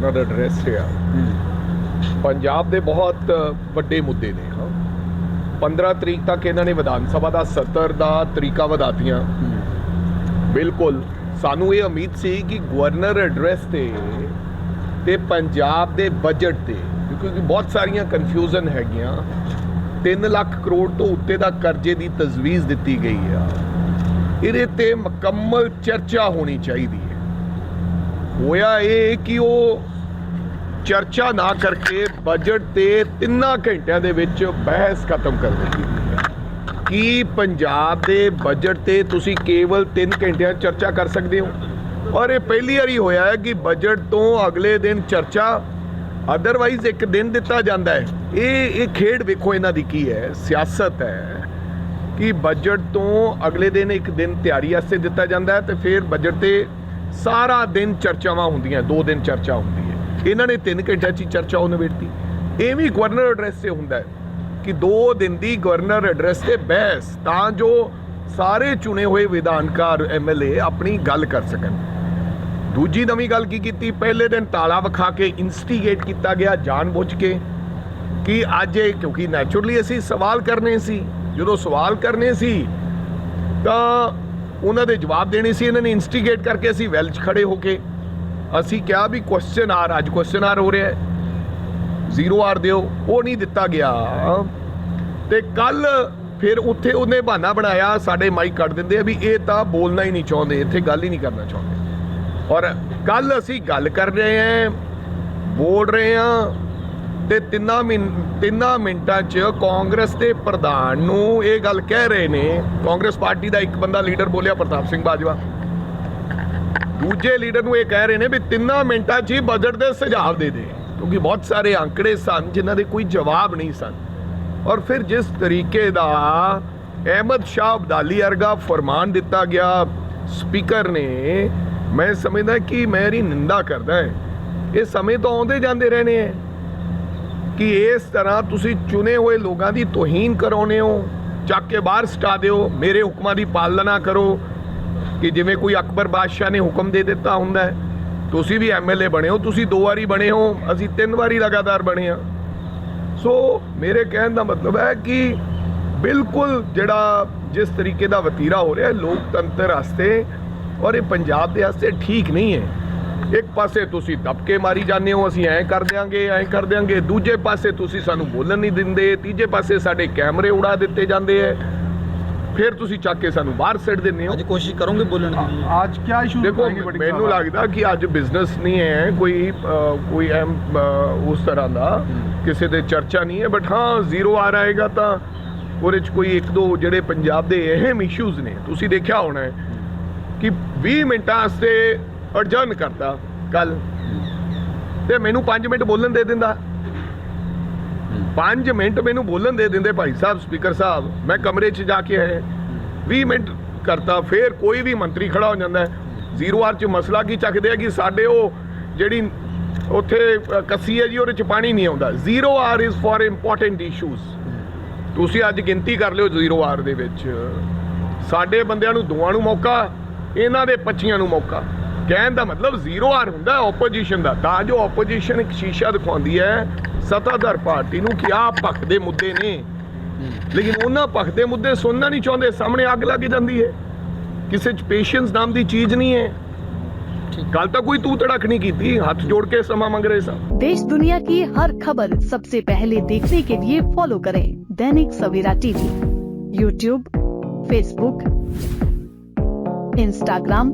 ਉਹਨਾਂ ਦਾ ਐਡਰੈਸ ਹੈ। ਪੰਜਾਬ ਦੇ ਬਹੁਤ ਵੱਡੇ ਮੁੱਦੇ ਨੇ ਹਾਂ। 15 ਤਰੀਕ ਤੱਕ ਇਹਨਾਂ ਨੇ ਵਿਧਾਨ ਸਭਾ ਦਾ ਸੱਤਰ ਦਾ ਤਰੀਕਾ ਵਧਾਤੀਆਂ। ਬਿਲਕੁਲ। ਸਾਨੂੰ ਇਹ ਉਮੀਦ ਸੀ ਕਿ ਗਵਰਨਰ ਐਡਰੈਸ ਤੇ ਤੇ ਪੰਜਾਬ ਦੇ ਬਜਟ ਤੇ ਕਿਉਂਕਿ ਬਹੁਤ ਸਾਰੀਆਂ ਕਨਫਿਊਜ਼ਨ ਹੈਗੀਆਂ 3 ਲੱਖ ਕਰੋੜ ਤੋਂ ਉੱਤੇ ਦਾ ਕਰਜ਼ੇ ਦੀ ਤਜਵੀਜ਼ ਦਿੱਤੀ ਗਈ ਆ। ਇਹਦੇ ਤੇ ਮੁਕੰਮਲ ਚਰਚਾ ਹੋਣੀ ਚਾਹੀਦੀ ਹੋਇਆ ਇਹ ਕਿ ਉਹ ਚਰਚਾ ਨਾ ਕਰਕੇ ਬਜਟ ਤੇ ਤਿੰਨਾਂ ਘੰਟਿਆਂ ਦੇ ਵਿੱਚ ਬਹਿਸ ਖਤਮ ਕਰ ਦਿੱਤੀ। ਕੀ ਪੰਜਾਬ ਦੇ ਬਜਟ ਤੇ ਤੁਸੀਂ ਕੇਵਲ 3 ਘੰਟਿਆਂ ਚਰਚਾ ਕਰ ਸਕਦੇ ਹੋ? ਔਰ ਇਹ ਪਹਿਲੀ ਵਾਰੀ ਹੋਇਆ ਹੈ ਕਿ ਬਜਟ ਤੋਂ ਅਗਲੇ ਦਿਨ ਚਰਚਾ ਅਦਰਵਾਈਜ਼ ਇੱਕ ਦਿਨ ਦਿੱਤਾ ਜਾਂਦਾ ਹੈ। ਇਹ ਇਹ ਖੇਡ ਵੇਖੋ ਇਹਨਾਂ ਦੀ ਕੀ ਹੈ, ਸਿਆਸਤ ਹੈ ਕਿ ਬਜਟ ਤੋਂ ਅਗਲੇ ਦਿਨ ਇੱਕ ਦਿਨ ਤਿਆਰੀ ਵਾਸਤੇ ਦਿੱਤਾ ਜਾਂਦਾ ਹੈ ਤੇ ਫਿਰ ਬਜਟ ਤੇ ਸਾਰਾ ਦਿਨ ਚਰਚਾਵਾਂ ਹੁੰਦੀਆਂ, ਦੋ ਦਿਨ ਚਰਚਾ ਹੁੰਦੀ ਹੈ। ਇਹਨਾਂ ਨੇ 3 ਘੰਟਿਆਂ 'ਚ ਹੀ ਚਰਚਾ ਉਹ ਨਿਬੇੜਤੀ। ਇਹ ਵੀ ਗਵਰਨਰ ਐਡਰੈਸ ਤੇ ਹੁੰਦਾ ਹੈ ਕਿ 2 ਦਿਨ ਦੀ ਗਵਰਨਰ ਐਡਰੈਸ ਤੇ ਬਹਿਸ, ਤਾਂ ਜੋ ਸਾਰੇ ਚੁਣੇ ਹੋਏ ਵਿਧਾਨਕਾਰ ਐਮਐਲਏ ਆਪਣੀ ਗੱਲ ਕਰ ਸਕਣ। ਦੂਜੀ ਨਵੀਂ ਗੱਲ ਕੀ ਕੀਤੀ? ਪਹਿਲੇ ਦਿਨ ਤਾਲਾ ਵਿਖਾ ਕੇ ਇਨਸਟੀਗੇਟ ਕੀਤਾ ਗਿਆ ਜਾਣਬੁੱਝ ਕੇ ਕਿ ਅੱਜ ਇਹ ਕਿਉਂਕਿ ਨੈਚੁਰਲੀ ਅਸੀਂ ਸਵਾਲ ਕਰਨੇ ਸੀ। ਜਦੋਂ ਸਵਾਲ ਕਰਨੇ ਸੀ, ਤਾਂ ਉਹਨਾਂ ਦੇ ਜਵਾਬ ਦੇਣੇ ਸੀ, ਇਹਨਾਂ ਨੇ ਇਨਸਟੀਗੇਟ ਕਰਕੇ ਅਸੀਂ ਵੈਲ 'ਚ ਖੜੇ ਹੋ ਕੇ। ਅਸੀਂ ਕਿਹਾ ਵੀ ਕੁਐਸਚਨ ਆਰ, ਅੱਜ ਕੁਐਸਚਨ ਆਰ ਹੋ ਰਿਹਾ ਹੈ। ਜ਼ੀਰੋ ਆਰ ਦਿਓ, ਉਹ ਨਹੀਂ ਦਿੱਤਾ ਗਿਆ। ਤੇ ਕੱਲ ਫਿਰ ਉੱਥੇ ਉਹਨੇ ਬਹਾਨਾ ਬਣਾਇਆ, ਸਾਡੇ ਮਾਈਕ ਕੱਢ ਦਿੰਦੇ ਆ ਵੀ ਇਹ ਤਾਂ ਬੋਲਣਾ ਹੀ ਨਹੀਂ ਚਾਹੁੰਦੇ, ਇੱਥੇ ਗੱਲ ਹੀ ਨਹੀਂ ਕਰਨਾ ਚਾਹੁੰਦੇ। ਔਰ ਕੱਲ ਅਸੀਂ ਗੱਲ ਕਰ ਰਹੇ ਹਾਂ, ਬੋਲ ਰਹੇ ਹਾਂ ਤੇ ਤਿੰਨਾਂ ਮਿੰਟ ਤਿੰਨਾਂ ਮਿੰਟਾਂ 'ਚ ਕਾਂਗਰਸ ਦੇ ਪ੍ਰਧਾਨ ਨੂੰ ਇਹ ਗੱਲ ਕਹਿ ਰਹੇ ਨੇ, ਕਾਂਗਰਸ ਪਾਰਟੀ ਦਾ ਇੱਕ ਬੰਦਾ ਲੀਡਰ ਬੋਲਿਆ ਪ੍ਰਤਾਪ ਸਿੰਘ ਬਾਜਵਾ। ਦੂਜੇ ਲੀਡਰ ਨੂੰ ਇਹ ਕਹਿ ਰਹੇ ਨੇ ਵੀ ਤਿੰਨਾਂ ਮਿੰਟਾਂ 'ਚ ਹੀ ਬਜਟ ਦੇ ਸੁਝਾਅ ਦੇ ਦੇ, ਕਿਉਂਕਿ ਬਹੁਤ ਸਾਰੇ ਅੰਕੜੇ ਸਨ ਜਿਨ੍ਹਾਂ ਦੇ ਕੋਈ ਜਵਾਬ ਨਹੀਂ ਸਨ। ਔਰ ਫਿਰ ਜਿਸ ਤਰੀਕੇ ਦਾ ਅਹਿਮਦ ਸ਼ਾਹ ਅਬਦਾਲੀ ਅਰਗਾ ਫਰਮਾਨ ਦਿੱਤਾ ਗਿਆ, ਸਪੀਕਰ ਨੇ, ਮੈਂ ਸਮਝਦਾ ਕਿ ਮੇਰੀ ਨਿੰਦਾ ਕਰਦਾ ਹੈ। ਇਹ ਸਮੇਂ ਤੋਂ ਆਉਂਦੇ ਜਾਂਦੇ ਰਹਿਣੇ ਹੈ ਕਿ ਇਸ ਤਰ੍ਹਾਂ ਤੁਸੀਂ ਚੁਣੇ ਹੋਏ ਲੋਕਾਂ ਦੀ ਤੋਹੀਨ ਕਰਾਉਨੇ ਹੋ, ਚੱਕ ਕੇ ਬਾਹਰ ਸਟਾ ਦਿਓ, ਮੇਰੇ ਹੁਕਮਾਂ ਦੀ ਪਾਲਣਾ ਕਰੋ। ਕਿ ਜਿਵੇਂ ਕੋਈ ਅਕਬਰ ਬਾਦਸ਼ਾਹ ਨੇ ਹੁਕਮ ਦੇ ਦਿੱਤਾ ਹੁੰਦਾ ਹੈ, ਤੁਸੀਂ ਵੀ ਐਮਐਲਏ ਬਣੇ ਹੋ, ਤੁਸੀਂ ਦੋ ਵਾਰੀ ਬਣੇ ਹੋ, ਅਸੀਂ ਤਿੰਨ ਵਾਰੀ ਲਗਾਤਾਰ ਬਣੇ ਆ ਸੋ ਮੇਰੇ ਕਹਿਣ ਦਾ ਮਤਲਬ ਹੈ ਕਿ ਬਿਲਕੁਲ ਜਿਹੜਾ ਜਿਸ ਤਰੀਕੇ ਦਾ ਵਤੀਰਾ ਹੋ ਰਿਹਾ ਲੋਕਤੰਤਰ ਵਾਸਤੇ, ਔਰ ਇਹ ਪੰਜਾਬ ਦੇ ਵਾਸਤੇ ਠੀਕ ਨਹੀਂ ਹੈ। ਇੱਕ ਪਾਸੇ ਤੁਸੀਂ ਦਬਕੇ ਮਾਰੀ ਜਾਂਦੇ ਹੋ ਅਸੀਂ ਐਂ ਕਰ ਦਿਆਂਗੇ ਐਂ ਕਰ ਦਿਆਂਗੇ। ਦੂਜੇ ਪਾਸੇ ਤੁਸੀਂ ਸਾਨੂੰ ਬੋਲਣ ਨਹੀਂ ਦਿੰਦੇ ਤੀਜੇ ਪਾਸੇ ਸਾਡੇ ਕੈਮਰੇ ਉਡਾ ਦਿੱਤੇ ਜਾਂਦੇ ਐ। ਫਿਰ ਤੁਸੀਂ ਚੱਕ ਕੇ ਸਾਨੂੰ ਬਾਹਰ ਸੱਟ ਦਿੰਦੇ ਹੋ। ਅੱਜ ਕੋਸ਼ਿਸ਼ ਕਰੋਗੇ ਬੋਲਣ ਦੀ। ਅੱਜ ਕੀ ਇਸ਼ੂ ਦੇਖੋ ਮੈਨੂੰ ਲੱਗਦਾ ਕਿ ਅੱਜ ਬਿਜ਼ਨਸ ਨਹੀਂ ਹੈ ਕੋਈ ਕੋਈ ਐਮ ਉਸ ਤਰ੍ਹਾਂ ਦਾ। ਕਿਸੇ ਦੇ ਚਰਚਾ ਨਹੀਂ ਹੈ ਬਟ ਹਾਂ ਜ਼ੀਰੋ ਆ ਰਹੇਗਾ ਤਾਂ ਉਹਦੇ ਚ ਕੋਈ ਇੱਕ ਦੋ ਜਿਹੜੇ ਪੰਜਾਬ ਦੇ ਅਹਿਮ ਇਸ਼ੂਜ਼ ਨੇ ਤੁਸੀਂ ਦੇਖਿਆ ਹੋਣਾ ਕਿ 20 ਮਿੰਟਾਂ ਵਾਸਤੇ ਅਡਜਰਨ ਕਰਤਾ ਕੱਲ ਤੇ ਮੈਨੂੰ 5 ਮਿੰਟ ਬੋਲਣ ਦੇ ਦਿੰਦਾ। 5 ਮਿੰਟ ਮੈਨੂੰ ਬੋਲਣ ਦੇ ਦਿੰਦੇ ਭਾਈ ਸਾਹਿਬ, ਸਪੀਕਰ ਸਾਹਿਬ, ਮੈਂ ਕਮਰੇ 'ਚ ਜਾ ਕੇ ਆਇਆ। 20 ਮਿੰਟ ਕਰਤਾ, ਫਿਰ ਕੋਈ ਵੀ ਮੰਤਰੀ ਖੜਾ ਹੋ ਜਾਂਦਾ ਜ਼ੀਰੋ ਆਰ 'ਚ ਮਸਲਾ ਕੀ ਚੱਕਦੇ ਆ ਕਿ ਸਾਡੇ ਉਹ ਜਿਹੜੀ ਉੱਥੇ ਕੱਸੀ ਹੈ ਜੀ, ਉਹਦੇ 'ਚ ਪਾਣੀ ਨਹੀਂ ਆਉਂਦਾ। Zero hour is for important issues ਤੁਸੀਂ ਅੱਜ ਗਿਣਤੀ ਕਰ ਲਿਓ ਜ਼ੀਰੋ ਆਰ ਦੇ ਵਿੱਚ। ਸਾਡੇ ਬੰਦਿਆਂ ਨੂੰ ਦੋਵਾਂ ਨੂੰ ਮੌਕਾ, ਇਹਨਾਂ ਦੇ ਪੱਚੀਆਂ ਨੂੰ ਮੌਕਾ। ਕਹਿਣ ਦਾ ਮਤਲਬ ਜ਼ੀਰੋ ਆਰ ਹੁੰਦਾ ਆਪੋਜੀਸ਼ਨ ਦਾ ਤਾਂ ਜੋ ਆਪੋਜੀਸ਼ਨ ਇੱਕ ਸ਼ੀਸ਼ਾ ਦਿਖਾਉਂਦੀ ਹੈ ਸੱਤਾਧਰ ਪਾਰਟੀ ਨੂੰ ਕਿ ਆਹ ਪੱਖ ਦੇ ਮੁੱਦੇ ਨੇ ਲੇਕਿਨ ਉਹਨਾਂ ਪੱਖ ਦੇ ਮੁੱਦੇ ਸੁਣਨਾ ਨਹੀਂ ਚਾਹੁੰਦੇ ਸਾਹਮਣੇ ਅੱਗ ਲੱਗ ਜਾਂਦੀ ਹੈ ਕਿਸੇ ਚ ਪੇਸ਼ੈਂਸ ਨਾਮ ਦੀ ਚੀਜ਼ ਨਹੀਂ ਹੈ ਕੱਲ ਤਾਂ ਕੋਈ ਤੂੰ ਤੜਕ ਨਹੀਂ ਕੀਤੀ ਹੱਥ ਜੋੜ ਕੇ ਸਮਾਂ ਮੰਗ ਰਹੇ ਸਾਂ देश दुनिया की हर खबर सबसे पहले देखने के लिए फॉलो करें Dainik Savera TV YouTube Facebook Instagram